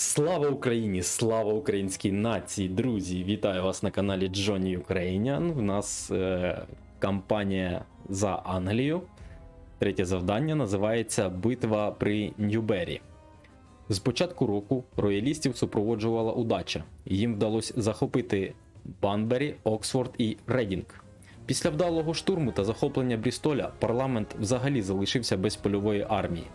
Слава Україні! Слава українській нації! Друзі! Вітаю вас на каналі Джоні Українян. У нас е, кампанія за Англію. Третє завдання називається Битва при Ньюбері. З початку року роялістів супроводжувала удача. Їм вдалося захопити Банбері, Оксфорд і Редінг. Після вдалого штурму та захоплення Брістоля парламент взагалі залишився без польової армії.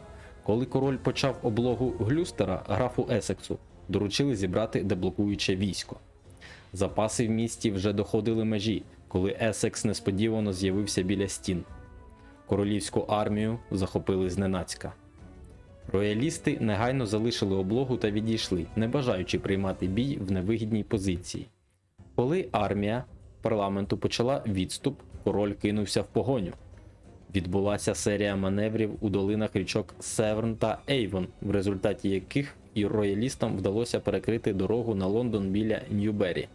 Коли король почав облогу Глюстера, графу Есексу, доручили зібрати деблокуюче військо. Запаси в місті вже доходили межі, коли Есекс несподівано з'явився біля стін. Королівську армію захопили зненацька. Роялісти негайно залишили облогу та відійшли, не бажаючи приймати бій в невигідній позиції. Коли армія парламенту почала відступ, король кинувся в погоню. Відбулася серія маневрів у долинах річок Северн та Ейвон, в результаті яких і роялістам вдалося перекрити дорогу на Лондон біля Ньюбері.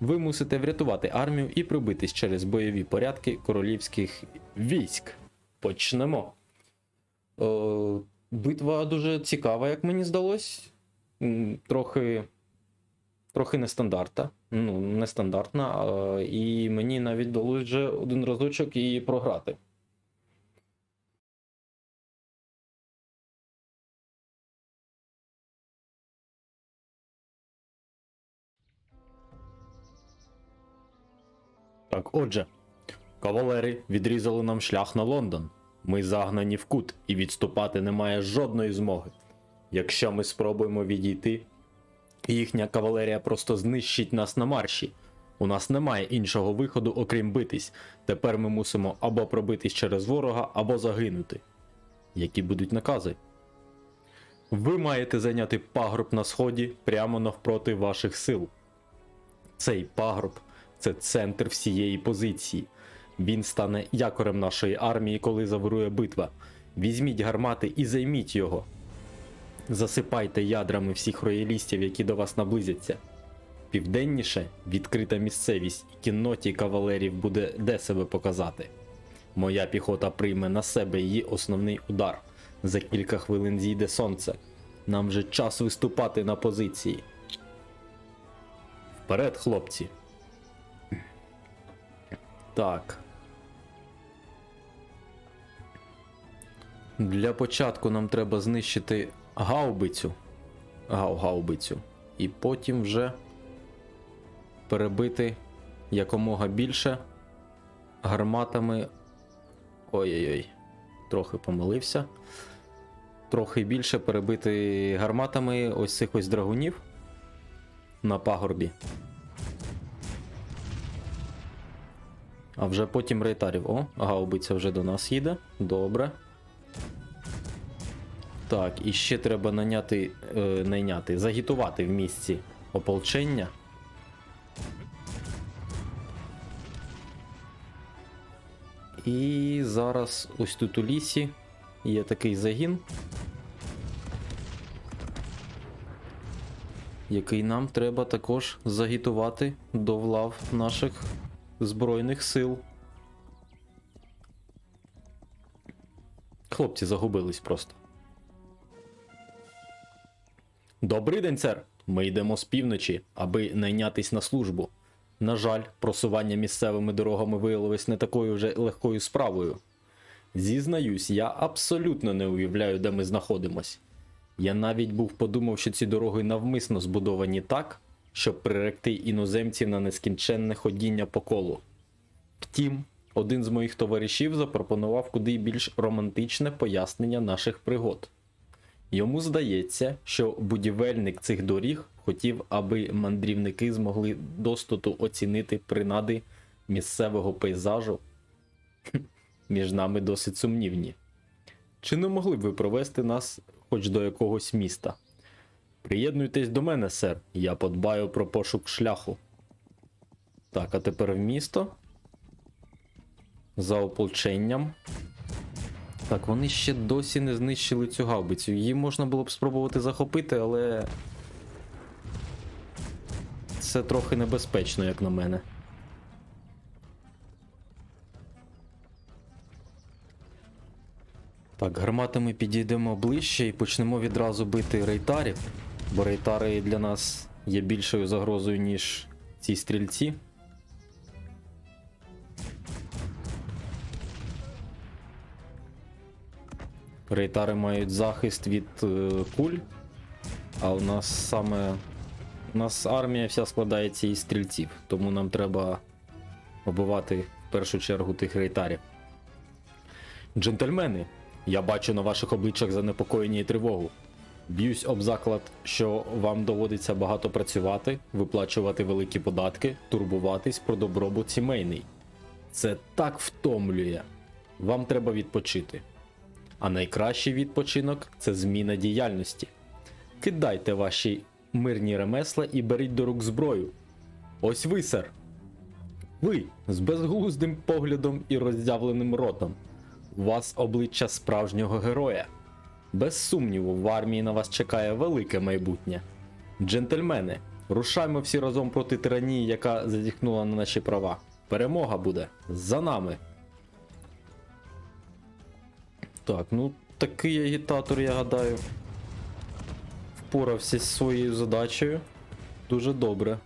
Ви мусите врятувати армію і пробитись через бойові порядки королівських військ. Почнемо. О, битва дуже цікава, як мені здалось. Трохи. Трохи нестандартна. Ну, нестандартна. а, І мені навіть вдалося вже один разочок її програти. Так, отже, кавалери відрізали нам шлях на Лондон. Ми загнані в кут, і відступати немає жодної змоги. Якщо ми спробуємо відійти, їхня кавалерія просто знищить нас на марші. У нас немає іншого виходу, окрім битись. Тепер ми мусимо або пробитись через ворога, або загинути. Які будуть накази? Ви маєте зайняти пагорб на сході прямо навпроти ваших сил. Цей пагорб це центр всієї позиції. Він стане якорем нашої армії, коли завирує битва. Візьміть гармати і займіть його. Засипайте ядрами всіх роялістів, які до вас наблизяться. Південніше відкрита місцевість, і кінноті кавалерів буде де себе показати. Моя піхота прийме на себе її основний удар. За кілька хвилин зійде сонце. Нам вже час виступати на позиції. Вперед, хлопці. Так. Для початку нам треба знищити гаубицю. Гау-гаубицю. І потім вже перебити якомога більше гарматами. Ой-ой-ой, трохи помилився. Трохи більше перебити гарматами ось цих ось драгунів на пагорбі. А вже потім рейтарів. О, гаубиця вже до нас їде. Добре. Так, і ще треба наняти, е, найняти, загітувати в місці ополчення. І зараз ось тут у лісі є такий загін, який нам треба також загітувати до влав наших Збройних сил. Хлопці загубились просто. Добрий день, сер. Ми йдемо з півночі, аби найнятись на службу. На жаль, просування місцевими дорогами виявилось не такою вже легкою справою. Зізнаюсь, я абсолютно не уявляю, де ми знаходимось. Я навіть був подумав, що ці дороги навмисно збудовані так, щоб приректи іноземців на нескінченне ходіння по колу. Втім, один з моїх товаришів запропонував куди більш романтичне пояснення наших пригод. Йому здається, що будівельник цих доріг хотів, аби мандрівники змогли достоту оцінити принади місцевого пейзажу. Між нами досить сумнівні. Чи не могли б ви провести нас хоч до якогось міста? Приєднуйтесь до мене, сер, я подбаю про пошук шляху. Так, а тепер в місто. За ополченням. Так, вони ще досі не знищили цю гаубицю. Її можна було б спробувати захопити, але. Це трохи небезпечно, як на мене. Так, гарматами підійдемо ближче і почнемо відразу бити рейтарів. Бо рейтари для нас є більшою загрозою, ніж ці стрільці. Рейтари мають захист від е, куль, а у нас саме. У нас армія вся складається із стрільців, тому нам треба обивати в першу чергу тих рейтарів. Джентльмени, я бачу на ваших обличчях занепокоєння і тривогу. Б'юсь об заклад, що вам доводиться багато працювати, виплачувати великі податки, турбуватись про добробут сімейний. Це так втомлює. Вам треба відпочити. А найкращий відпочинок це зміна діяльності. Кидайте ваші мирні ремесла і беріть до рук зброю. Ось ви, сер. Ви з безглуздим поглядом і роздявленим ротом. У вас обличчя справжнього героя. Без сумніву, в армії на вас чекає велике майбутнє. Джентльмени, рушаймо всі разом проти тиранії, яка зазіхнула на наші права. Перемога буде за нами. Так, ну такий агітатор, я гадаю, впорався зі своєю задачею. Дуже добре.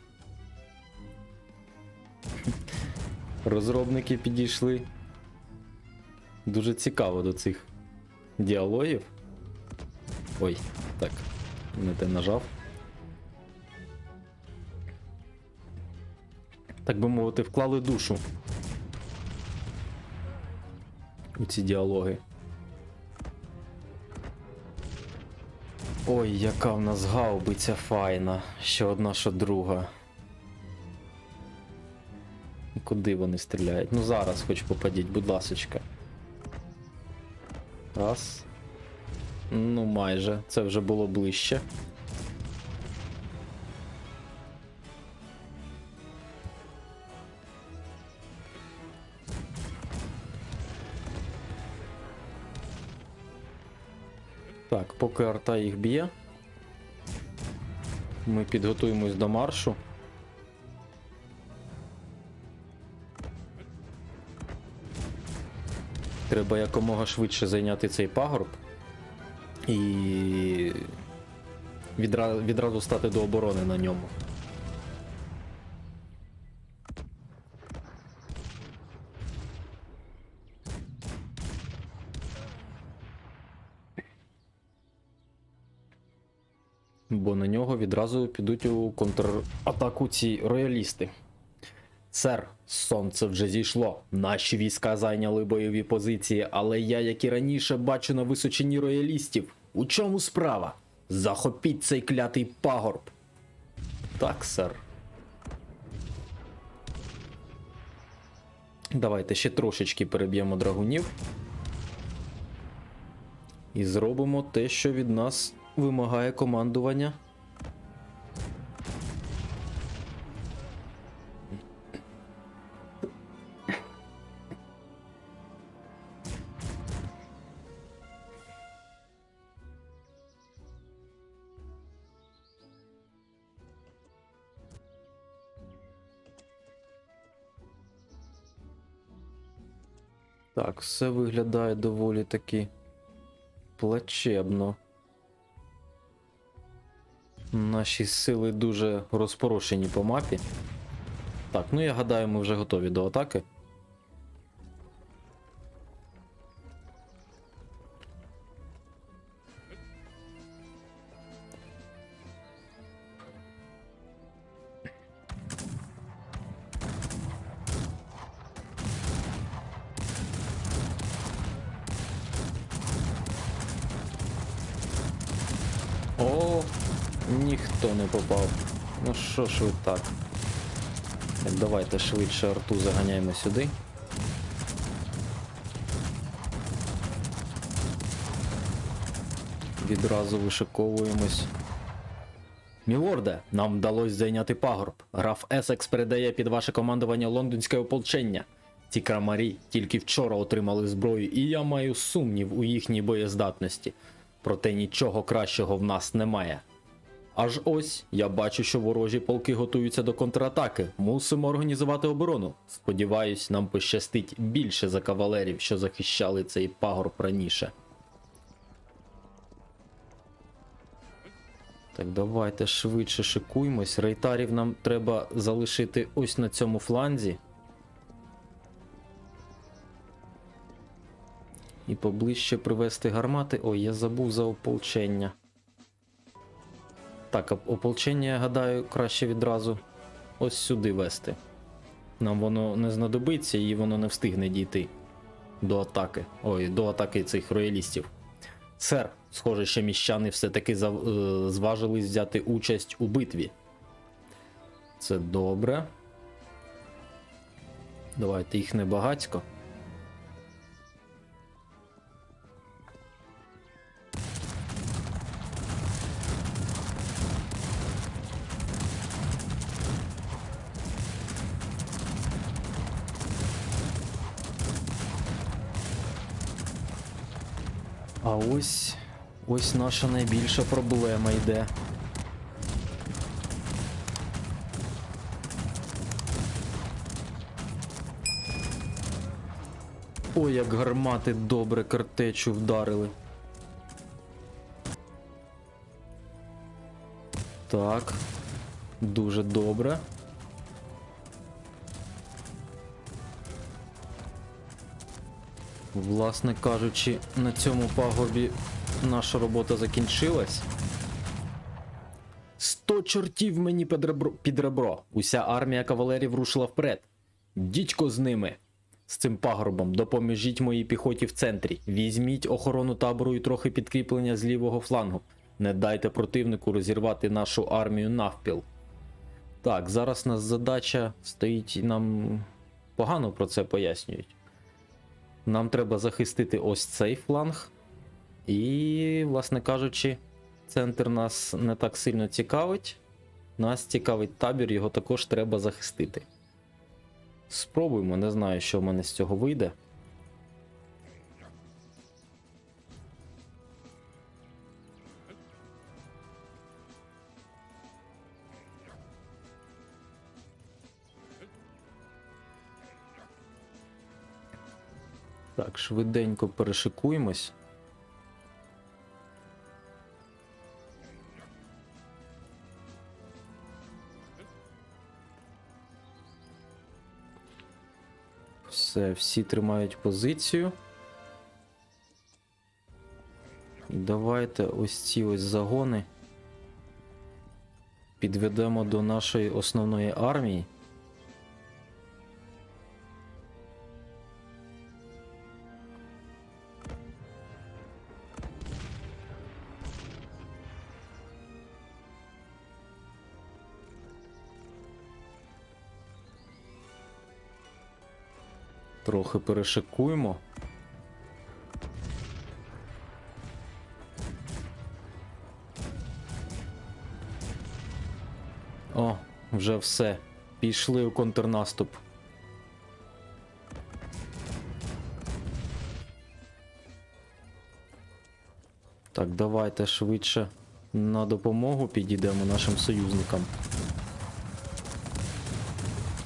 Розробники підійшли дуже цікаво до цих діалогів. Ой, так, не те нажав. Так би мовити, вклали душу у ці діалоги. Ой, яка в нас гаубиця файна. Що одна, що друга. Куди вони стріляють? Ну зараз хоч попадіть, будь ласочка. Раз. Ну, майже. Це вже було ближче. Так, поки арта їх б'є. Ми підготуємось до маршу. Треба якомога швидше зайняти цей пагорб і відра... відразу стати до оборони на ньому. Бо на нього відразу підуть у контратаку ці роялісти. Сер, сонце вже зійшло. Наші війська зайняли бойові позиції, але я, як і раніше, бачу на височині роялістів. У чому справа? Захопіть цей клятий пагорб. Так, сер. Давайте ще трошечки переб'ємо драгунів. І зробимо те, що від нас вимагає командування. Так, все виглядає доволі таки плачебно. Наші сили дуже розпорошені по мапі. Так, ну я гадаю, ми вже готові до атаки. Ну що ж ви так? Так, давайте швидше арту заганяємо сюди. Відразу вишиковуємось. Мілорде, нам вдалося зайняти пагорб. Граф Есекс передає під ваше командування лондонське ополчення. Ці крамарі тільки вчора отримали зброю, і я маю сумнів у їхній боєздатності. Проте нічого кращого в нас немає. Аж ось я бачу, що ворожі полки готуються до контратаки. Мусимо організувати оборону. Сподіваюсь, нам пощастить більше за кавалерів, що захищали цей пагорб раніше. Так, давайте швидше шикуємось. Рейтарів нам треба залишити ось на цьому фланзі. І поближче привести гармати. Ой, я забув за ополчення. Так, ополчення, я гадаю, краще відразу ось сюди вести. Нам воно не знадобиться і воно не встигне дійти до атаки. Ой, до атаки цих роялістів. Сер, схоже, що міщани все-таки е, зважились взяти участь у битві. Це добре. Давайте їх не А ось ось наша найбільша проблема йде. Ой, як гармати добре картечу вдарили. Так. Дуже добре. Власне кажучи, на цьому пагорбі наша робота закінчилась. Сто чортів мені під ребро, під ребро. Уся армія кавалерів рушила вперед. Дідько з ними. З цим пагорбом допоможіть моїй піхоті в центрі. Візьміть охорону табору і трохи підкріплення з лівого флангу. Не дайте противнику розірвати нашу армію навпіл. Так, зараз нас задача стоїть і нам погано про це пояснюють. Нам треба захистити ось цей фланг. І, власне кажучи, центр нас не так сильно цікавить. Нас цікавить табір, його також треба захистити. Спробуємо, не знаю, що в мене з цього вийде. Так, швиденько перешикуємось. Все, всі тримають позицію. Давайте ось ці ось загони підведемо до нашої основної армії. Трохи перешикуємо. О, вже все. Пішли у контрнаступ. Так, давайте швидше на допомогу підійдемо нашим союзникам.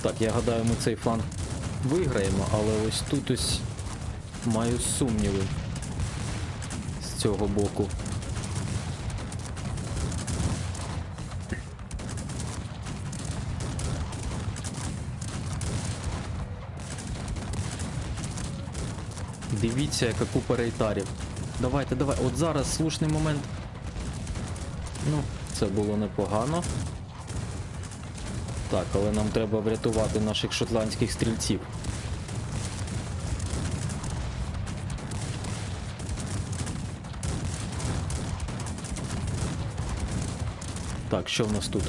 Так, я гадаю, ми цей фланг виграємо, але ось тут ось маю сумніви з цього боку. Дивіться, яка купа рейтарів. Давайте, давай, от зараз слушний момент. Ну, це було непогано. Так, але нам треба врятувати наших шотландських стрільців. Так, що в нас тут?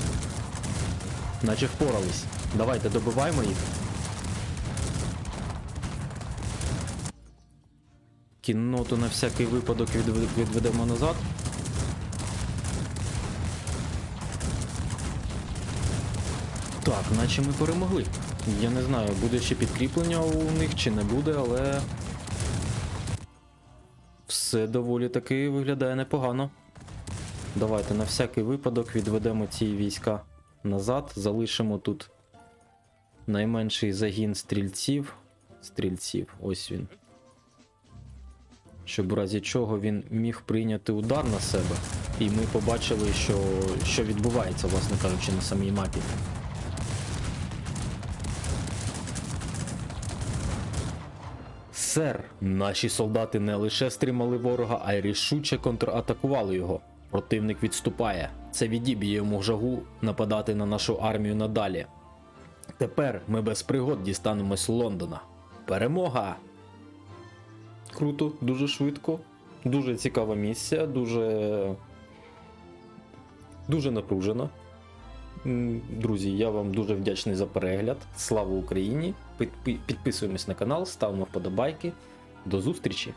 Наче впорались. Давайте добиваємо їх. Кінноту на всякий випадок відведемо назад. Так, наче ми перемогли. Я не знаю, буде ще підкріплення у них чи не буде, але. Все доволі таки виглядає непогано. Давайте на всякий випадок відведемо ці війська назад, залишимо тут найменший загін стрільців. Стрільців, ось він. Щоб в разі чого він міг прийняти удар на себе. і ми побачили, що, що відбувається, власне кажучи, на самій мапі. Сер, наші солдати не лише стримали ворога, а й рішуче контратакували його. Противник відступає. Це відіб'є йому жагу нападати на нашу армію надалі. Тепер ми без пригод дістанемось Лондона. Перемога! Круто, дуже швидко, дуже цікава місія, дуже. Дуже напружена. Друзі, я вам дуже вдячний за перегляд. Слава Україні! Підпи- Підписуємось на канал, ставимо вподобайки. До зустрічі!